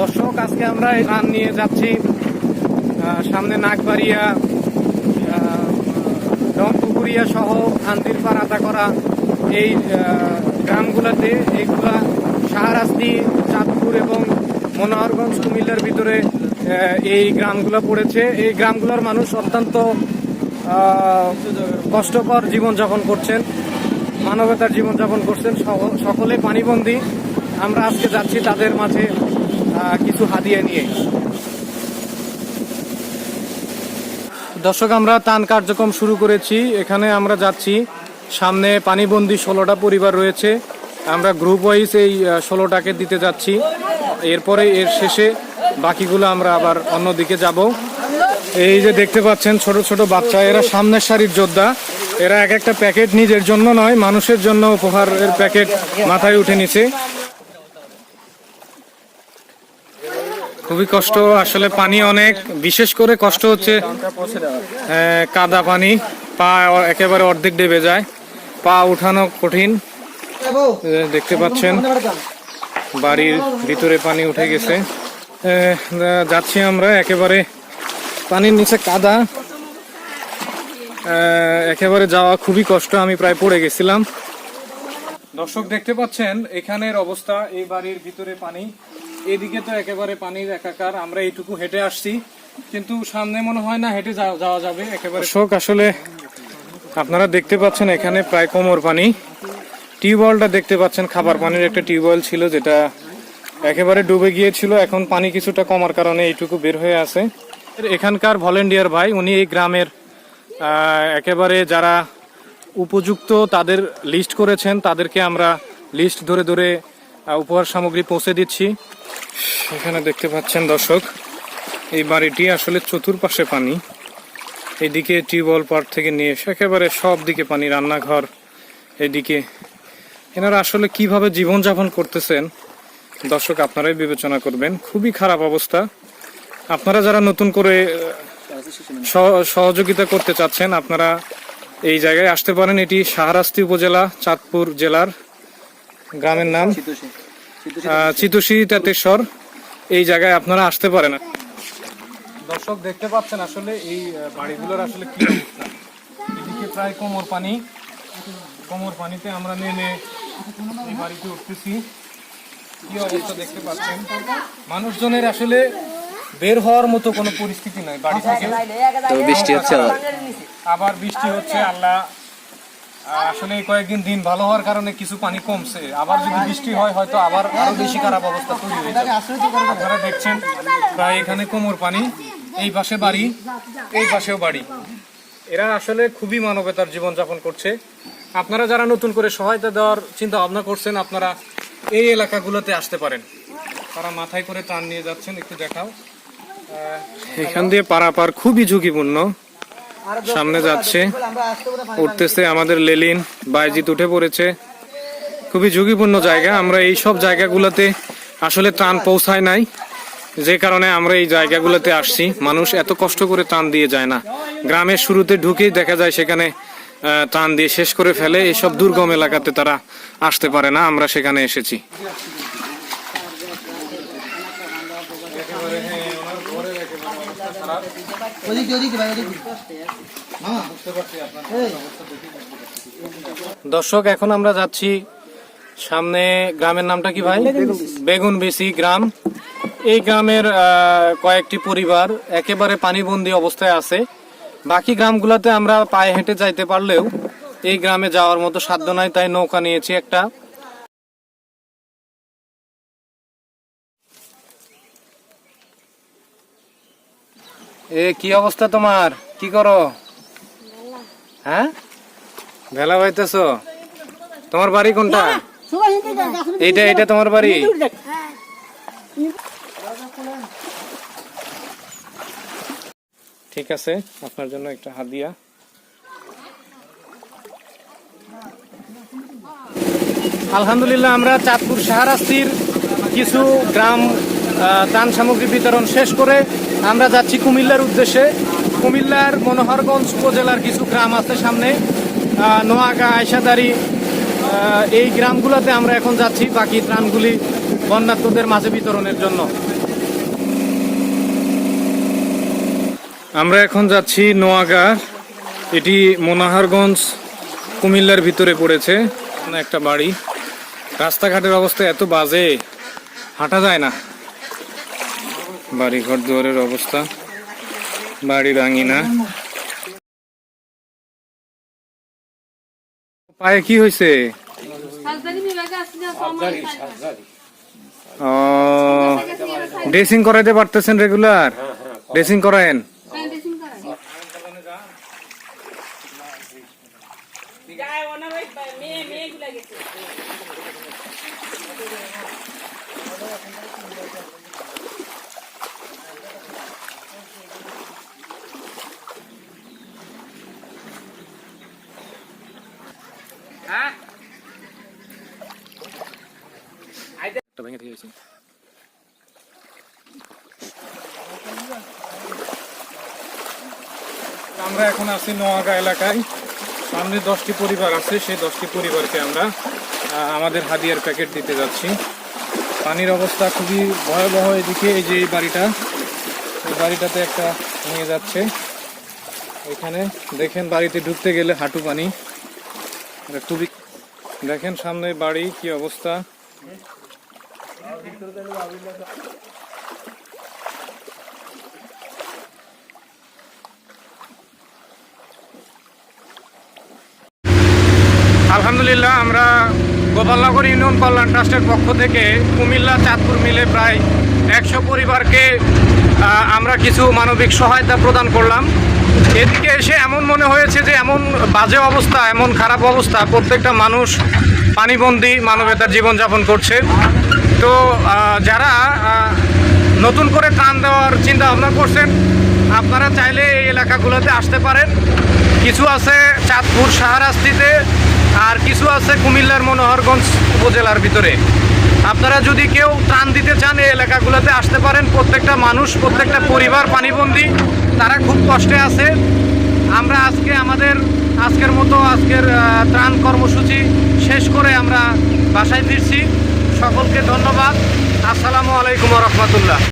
দর্শক, আজকে আমরা এই রান নিয়ে যাচ্ছি সামনে নাগবাড়িয়া রংপুকুরিয়া সহ আতা করা এই গ্রামগুলোতে। এইগুলা শাহরাস্তি, চাঁদপুর এবং মনোহরগঞ্জ কুমিল্লার ভিতরে এই গ্রামগুলো পড়েছে। এই গ্রামগুলোর মানুষ অত্যন্ত কষ্টকর জীবনযাপন করছেন, মানবতার জীবনযাপন করছেন। সকলে পানিবন্দী। আমরা আজকে যাচ্ছি তাদের মাঝে। কিছু হাদিয়া নিয়ে। দর্শক, আমরা তান কার্যক্রম শুরু করেছি। এখানে আমরা যাচ্ছি। সামনে পানিবন্দি ষোলোটা পরিবার রয়েছে। আমরা গ্রুপ ওয়াইজ এই ষোলোটাকে দিতে যাচ্ছি। এরপরে এর শেষে বাকিগুলো আমরা আবার অন্যদিকে যাব। এই যে দেখতে পাচ্ছেন, ছোট ছোট বাচ্চা। এরা সামনের সারির যোদ্ধা। এরা এক একটা প্যাকেট নিজের জন্য নয়, মানুষের জন্য উপহারের প্যাকেট মাথায় উঠে নিছে। খুবই কষ্ট, আসলে পানি অনেক, বিশেষ করে কষ্ট হচ্ছে কাদা পানি, পা একেবারে অর্ধেক ডেবে যায়, পা উঠানো কঠিন দেখতে পাচ্ছেন, বাড়ির ভিতরে পানি উঠে গেছে যাচ্ছি আমরা একেবারে পানির নিচে কাদা একেবারে যাওয়া খুবই কষ্ট, আমি প্রায় পড়ে গেছিলাম। দর্শক দেখতে পাচ্ছেন, এখানের অবস্থা, এই বাড়ির ভিতরে পানি এদিকে তো একেবারে পানির একাকার, আমরা এইটুকু হেঁটে আসছি। কিন্তু সামনে মনে হয় না হেঁটে যাওয়া যাবে, একেবারে শোক আসলে আপনারা দেখতে পাচ্ছেন এখানে প্রায় কোমর পানি। টিউবওয়েলটা দেখতে পাচ্ছেন, খাবার পানির একটা টিউবওয়েল ছিল যেটা একেবারে ডুবে গিয়েছিল। এখন পানি কিছুটা কমার কারণে এইটুকু বের হয়ে আছে। এখানকার ভলেন্টিয়ার ভাই, উনি এই গ্রামের একেবারে যারা উপযুক্ত তাদের লিস্ট করেছেন, তাদেরকে আমরা লিস্ট ধরে ধরে উপহার সামগ্রী পৌঁছে দিচ্ছি। এখানে দেখতে পাচ্ছেন দর্শক, এই বাড়িটি আসলে চতুর্পাশে পানি। এদিকে টিউবওয়েল পার্ক থেকে নিয়ে এসে একেবারে সব দিকে পানি, রান্নাঘর এদিকে। এনারা আসলে কীভাবে জীবনযাপন করতেছেন, দর্শক আপনারাই বিবেচনা করবেন। খুবই খারাপ অবস্থা। আপনারা যারা নতুন করে সহ- সহযোগিতা করতে চাচ্ছেন, আপনারা এই জায়গায় আসতে পারেন। এটি শাহরাস্তি উপজেলা, চাঁদপুর জেলার গ্রামের নাম? চিতোষী তেতেশ্বর। এই জায়গায় আপনারা আসতে পারেন। দর্শক দেখতে পাচ্ছেন আসলে এই বাড়িগুলোর আসলে কি এদিকে প্রায় কোমর পানি। কোমর পানিতে আমরা নেমে এই বাড়িতে উঠতেছি। কি অবস্থা দেখতে পাচ্ছেন? মানুষজনের আসলে বের হওয়ার মতো কোনো পরিস্থিতি নাই বাড়ি থেকে। তো বৃষ্টি হচ্ছে আবার। আবার বৃষ্টি হচ্ছে আল্লাহ আসলে কয়েকদিন দিন ভালো হওয়ার কারণে কিছু পানি কমছে। আবার যদি বৃষ্টি হয়, হয়তো আবার আরও বেশি খারাপ অবস্থা তৈরি হয়ে যাবে। আপনারা দেখছেন, প্রায় এখানে কোমর পানি, এই পাশে বাড়ি, এই পাশেও বাড়ি। এরা আসলে খুবই মানবতার জীবনযাপন করছে। আপনারা যারা নতুন করে সহায়তা দেওয়ার চিন্তা ভাবনা করছেন, আপনারা এই এলাকাগুলোতে আসতে পারেন। তারা মাথায় করে টান নিয়ে যাচ্ছেন, একটু দেখাও। এখান দিয়ে পারাপার খুবই ঝুঁকিপূর্ণ। সামনে যাচ্ছে। উঠতেছে আমাদের লেলিন বাইজিত উঠে পড়েছে। খুবই ঝুঁকিপূর্ণ জায়গা। আমরা এই সব জায়গাগুলোতে আসলে ত্রাণ পৌঁছায় নাই। যে কারণে আমরা এই জায়গাগুলোতে আসছি। মানুষ এত কষ্ট করে ত্রাণ দিয়ে যায় না। গ্রামের শুরুতে ঢুকেই দেখা যায় সেখানে ত্রাণ দিয়ে শেষ করে ফেলে। এইসব দুর্গম এলাকাতে তারা আসতে পারে না। আমরা সেখানে এসেছি। দর্শক, এখন আমরা যাচ্ছি সামনে গ্রামের নামটা কি ভাই? বেগুন বেশি গ্রাম। এই গ্রামের কয়েকটি পরিবার একেবারে পানিবন্দী অবস্থায় আছে। বাকি গ্রামগুলোতে আমরা পায়ে হেঁটে যাইতে পারলেও এই গ্রামে যাওয়ার মতো সাধ্য নাই, তাই নৌকা নিয়েছি একটা। এ কি অবস্থা তোমার? কি করো? হ্যাঁ? ভেলা বাইতেছো তোমার বাড়ি কোনটা? এইটা এটা তোমার বাড়ি? ঠিক আছে আপনার জন্য একটা হাদিয়া। আলহামদুলিল্লাহ আমরা চাঁদপুর শাহরাস্তির কিছু গ্রাম ত্রাণ সামগ্রী বিতরণ শেষ করে আমরা যাচ্ছি কুমিল্লার উদ্দেশ্যে। কুমিল্লার মনোহরগঞ্জ উপজেলার কিছু গ্রাম আছে সামনে। নোয়াগা, আয়সাদারি এই গ্রামগুলোতে আমরা এখন যাচ্ছি। বাকি ত্রাণগুলি বন্যার্থদের মাঝে বিতরণের জন্য। আমরা এখন যাচ্ছি নোয়াগা এটি মনোহরগঞ্জ, কুমিল্লার ভিতরে পড়েছে। একটা বাড়ি। রাস্তাঘাটের অবস্থা এত বাজে, হাঁটা যায় না। বাড়ি ঘর দুয়ারের অবস্থা। বাড়ির আঙিনা পায়ে কি হয়েছে? ও ড্রেসিং করাইতে পারতেছেন রেগুলার? ড্রেসিং করায়েন? প্যান্টেশন করায় আমরা এখন আছি নোয়াগা এলাকায়। সামনে দশটি পরিবার আছে সেই দশটি পরিবারকে আমরা আহ, আমাদের হাদিয়ার প্যাকেট দিতে যাচ্ছি। পানির অবস্থা খুবই ভয়াবহ এদিকে এই যে এই বাড়িটা এই বাড়িটাতে একটা নিয়ে যাচ্ছে। এখানে দেখেন বাড়িতে ঢুকতে গেলে হাঁটু পানি। খুবই দেখেন সামনে বাড়ি, কি অবস্থা? আলহামদুলিল্লাহ, আমরা গোপালনগর ইউনিয়ন কল্যাণ ট্রাস্টের পক্ষ থেকে কুমিল্লা চাঁদপুর মিলে প্রায় একশো পরিবারকে আমরা কিছু মানবিক সহায়তা প্রদান করলাম। এদিকে এসে এমন মনে হয়েছে যে এমন বাজে অবস্থা, এমন খারাপ অবস্থা, প্রত্যেকটা মানুষ পানিবন্দী মানবতার জীবনযাপন করছে। তো যারা নতুন করে ত্রাণ দেওয়ার চিন্তা ভাবনা করছেন, আপনারা চাইলে এই এলাকাগুলোতে আসতে পারেন। কিছু আছে চাঁদপুর শাহরাস্তিতে আর কিছু আছে কুমিল্লার মনোহরগঞ্জ উপজেলার ভিতরে। আপনারা যদি কেউ ত্রাণ দিতে চান এই এলাকাগুলোতে আসতে পারেন। প্রত্যেকটা মানুষ, প্রত্যেকটা পরিবার পানিবন্দী, তারা খুব কষ্টে আছে। আমরা আজকে আমাদের আজকের মতো আজকের ত্রাণ কর্মসূচি শেষ করে আমরা বাসায় ফিরছি। সকলকে ধন্যবাদ। আসসালামু আলাইকুম রহমতুল্লাহ।